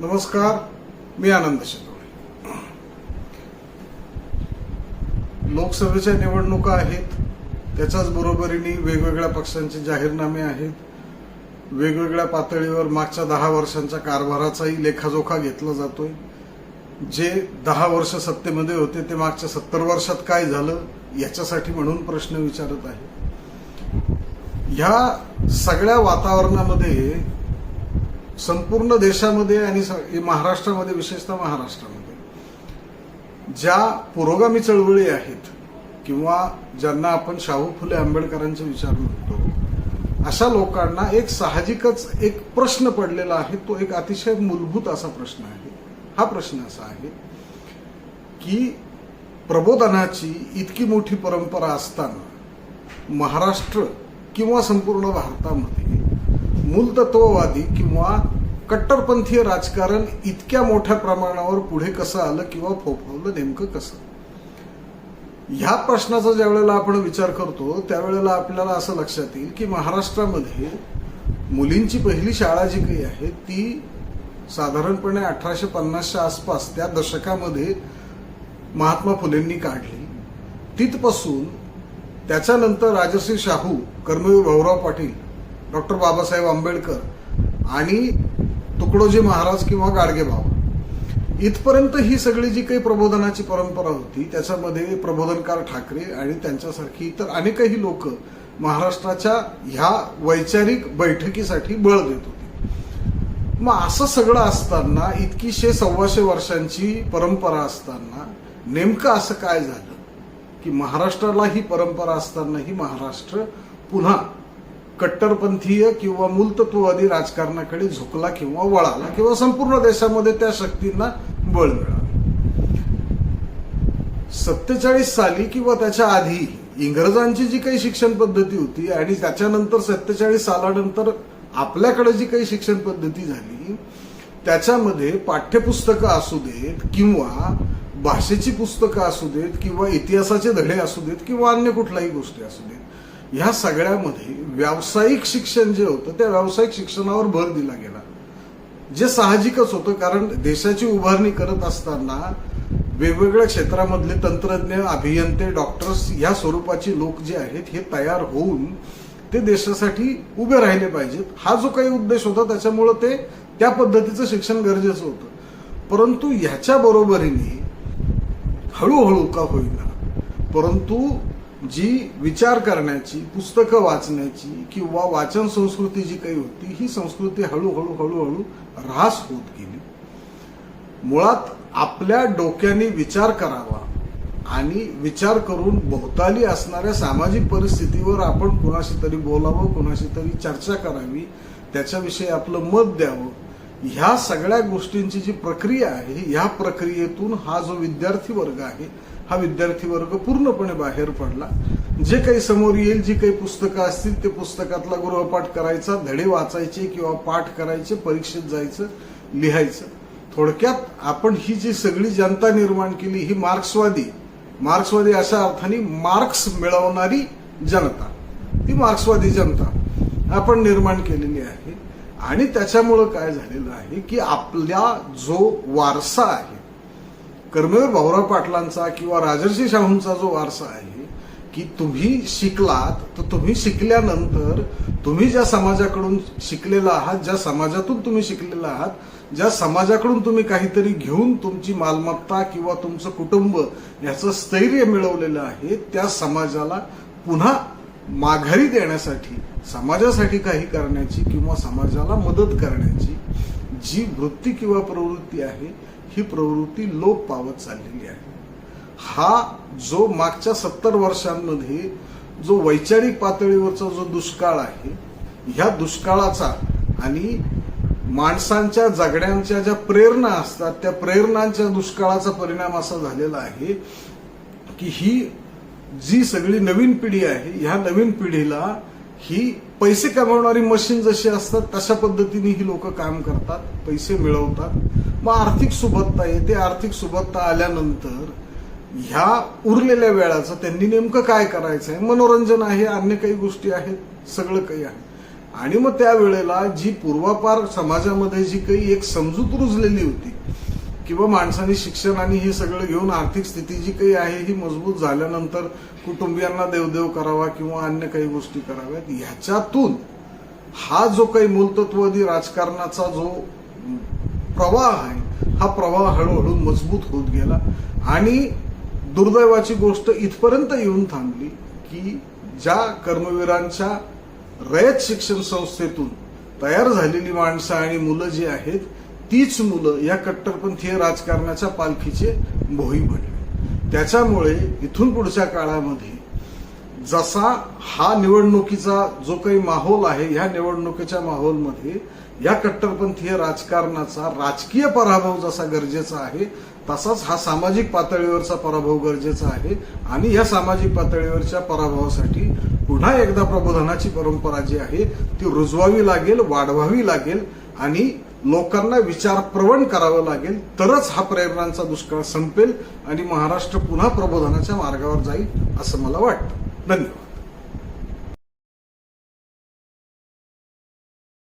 नमस्कार मी आनंद शितोळे लोकसभेच्या निवडणुका आहेत त्याच्याच बरोबरीने वेगवेगळ्या पक्षांचे जाहीरनामे आहेत. वेगवेगळ्या पातळीवर मागच्या दहा वर्षांच्या कारभाराचाही लेखाजोखा घेतला जातोय. जे दहा वर्ष सत्तेमध्ये होते ते मागच्या सत्तर वर्षात काय झालं याच्यासाठी म्हणून प्रश्न विचारत आहे. ह्या सगळ्या वातावरणामध्ये संपूर्ण देशामध्ये आणि महाराष्ट्रामध्ये विशेषतः महाराष्ट्रामध्ये ज्या पुरोगामी चळवळी आहेत किंवा ज्यांना आपण शाहू फुले आंबेडकरांचे विचार म्हणतो अशा लोकांना एक साहजिकच एक प्रश्न पडलेला आहे. तो एक अतिशय मूलभूत असा प्रश्न आहे. हा प्रश्न असा आहे की प्रबोधनाची इतकी मोठी परंपरा असताना महाराष्ट्र किंवा संपूर्ण भारतामध्ये मूलतत्ववादी किंवा कट्टरपंथीय राजकारण इतक्या मोठ्या प्रमाणावर पुढे कसं आलं किंवा फोफावलं नेमकं कसं? ह्या प्रश्नाचा ज्या वेळेला आपण विचार करतो त्यावेळेला आपल्याला असं लक्षात येईल की महाराष्ट्रामध्ये मुलींची पहिली शाळा जी काही आहे ती साधारणपणे अठराशे पन्नासच्या आसपास त्या दशकामध्ये महात्मा फुलेंनी काढली. तिथपासून त्याच्यानंतर राजश्री शाहू कर्मवीर भाऊराव पाटील डॉक्टर बाबासाहेब आंबेडकर आणि तुकडोजी महाराज किंवा गाडगेबाबा इथपर्यंत ही सगळी जी काही प्रबोधनाची परंपरा होती त्याच्यामध्ये प्रबोधनकार ठाकरे आणि त्यांच्यासारखी इतर अनेकही लोक महाराष्ट्राच्या ह्या वैचारिक बैठकीसाठी बळ देत होते. मग असं सगळं असताना इतकीशे सव्वाशे वर्षांची परंपरा असताना नेमकं असं काय झालं? की महाराष्ट्राला ही परंपरा असतानाही महाराष्ट्र पुन्हा कट्टरपंथीय किंवा मूलतत्ववादी राजकारणाकडे झुकला किंवा वळाला किंवा संपूर्ण देशामध्ये त्या शक्तींना बळ मिळालं. सत्तेचाळीस साली किंवा त्याच्या आधी इंग्रजांची जी काही शिक्षण पद्धती होती आणि त्याच्यानंतर सत्तेचाळीस सालानंतर आपल्याकडे जी काही शिक्षण पद्धती झाली त्याच्यामध्ये पाठ्यपुस्तकं असू देत किंवा भाषेची पुस्तकं असू देत किंवा इतिहासाचे धडे असू देत किंवा अन्य कुठल्याही गोष्टी असू देत ह्या सगळ्यामध्ये व्यावसायिक शिक्षण जे होतं त्या व्यावसायिक शिक्षणावर भर दिला गेला. जे साहजिकच होतं कारण देशाची उभारणी करत असताना वेगवेगळ्या क्षेत्रामधले तंत्रज्ञ अभियंते डॉक्टर्स या स्वरूपाचे लोक जे आहेत हे तयार होऊन ते देशासाठी उभे राहिले पाहिजेत. हा जो काही उद्देश होता त्याच्यामुळं ते त्या पद्धतीचं शिक्षण गरजेचं होतं. परंतु ह्याच्या बरोबरीने हळूहळू का होईना परंतु जी विचार करण्याची पुस्तकं वाचण्याची किंवा वाचन संस्कृती जी काही होती ही संस्कृती हळूहळू हळूहळू ऱ्हास होत गेली. मुळात आपल्या डोक्याने विचार करावा आणि विचार करून भोवताली असणाऱ्या सामाजिक परिस्थितीवर आपण कुणाशी तरी बोलावं कुणाशी तरी चर्चा करावी त्याच्याविषयी आपलं मत द्यावं. ह्या सगळ्या गोष्टींची जी प्रक्रिया आहे ह्या प्रक्रियेतून हा जो विद्यार्थी वर्ग आहे हा विद्यार्थी वर्ग पूर्णपणे बाहेर पडला. जे काही समोर येईल जी काही पुस्तकं असतील ते पुस्तकातला गृहपाठ करायचा धडे वाचायचे किंवा पाठ करायचे परीक्षेत जायचं लिहायचं. थोडक्यात आपण ही जी सगळी जनता निर्माण केली ही मार्क्सवादी मार्क्सवादी अशा अर्थाने मार्क्स मिळवणारी जनता. ती मार्क्सवादी जनता आपण निर्माण केलेली आहे. आणि त्याच्यामुळं काय झालेलं आहे की आपला जो वारसा आहे कर्मवीर भाऊराव पाटलांचा किंवा राजर्षी शाहूंचा जो वारसा आहे की तुम्ही शिकलात तर तुम्ही शिकल्यानंतर तुम्ही ज्या समाजाकडून शिकलेला आहात ज्या समाजातून तुम्ही शिकलेला आहात ज्या समाजाकडून तुम्ही काहीतरी घेऊन तुमची मालमत्ता किंवा तुमचं कुटुंब याचं स्थैर्य मिळवलेलं आहे त्या समाजाला पुन्हा माघारी देण्यासाठी समाजासाठी काही करण्याची किंवा समाजाला मदत करण्याची जी वृत्ती किंवा प्रवृत्ती आहे ही प्रवृत्ती लोप पावत चाललेली आहे. हा जो मागच्या सत्तर वर्षांमध्ये जो वैचारिक पातळीवरचा जो दुष्काळ आहे ह्या दुष्काळाचा आणि माणसांच्या जगण्याच्या ज्या प्रेरणा असतात त्या प्रेरणांच्या दुष्काळाचा परिणाम असा झालेला आहे की ही जी सगळी नवीन पिढी आहे ह्या नवीन पिढीला ही पैसे कमावणारी मशीन जशी असतात तशा पद्धतीने ही लोक काम करतात पैसे मिळवतात. मग आर्थिक सुबत्ता येते. आर्थिक सुबत्ता आल्यानंतर ह्या उरलेल्या वेळाचं त्यांनी नेमकं काय करायचं आहे? मनोरंजन आहे अन्य काही गोष्टी आहेत सगळं काही आहे. आणि मग त्यावेळेला जी पूर्वापार समाजामध्ये जी काही एक समजूत रुजलेली होती किंवा माणसाने शिक्षण आणि हे सगळं घेऊन आर्थिक स्थिती जी काही आहे ही मजबूत झाल्यानंतर कुटुंबियांना देवदेव करावा किंवा अन्य काही गोष्टी कराव्यात ह्याच्यातून हा जो काही मूलतत्ववादी राजकारणाचा जो प्रवाह आहे हा प्रवाह हळूहळू मजबूत होत गेला. आणि दुर्दैवाची गोष्ट इथपर्यंत येऊन थांबली की ज्या कर्मवीरांच्या रयत शिक्षण संस्थेतून तयार झालेली माणसं आणि मुलं जी आहेत तीच मुलं या कट्टरपंथीय राजकारणाच्या पालखीचे भोई बनले. त्याच्यामुळे इथून पुढच्या काळामध्ये जसा हा निवडणुकीचा जो काही माहोल आहे ह्या निवडणुकीच्या माहोलमध्ये या कट्टरपंथीय राजकारणाचा राजकीय पराभव जसा गरजेचा आहे तसाच हा सामाजिक पातळीवरचा पराभव गरजेचा आहे आणि या सामाजिक पातळीवरच्या पराभवासाठी पुन्हा एकदा प्रबोधनाची परंपरा जी आहे ती रुजवावी लागेल वाढवावी लागेल आणि लोकांना विचारप्रवण करावं लागेल तरच हा प्रेरणांचा दुष्काळ संपेल आणि महाराष्ट्र पुन्हा प्रबोधनाच्या मार्गावर जाईल असं मला वाटतं. धन्यवाद.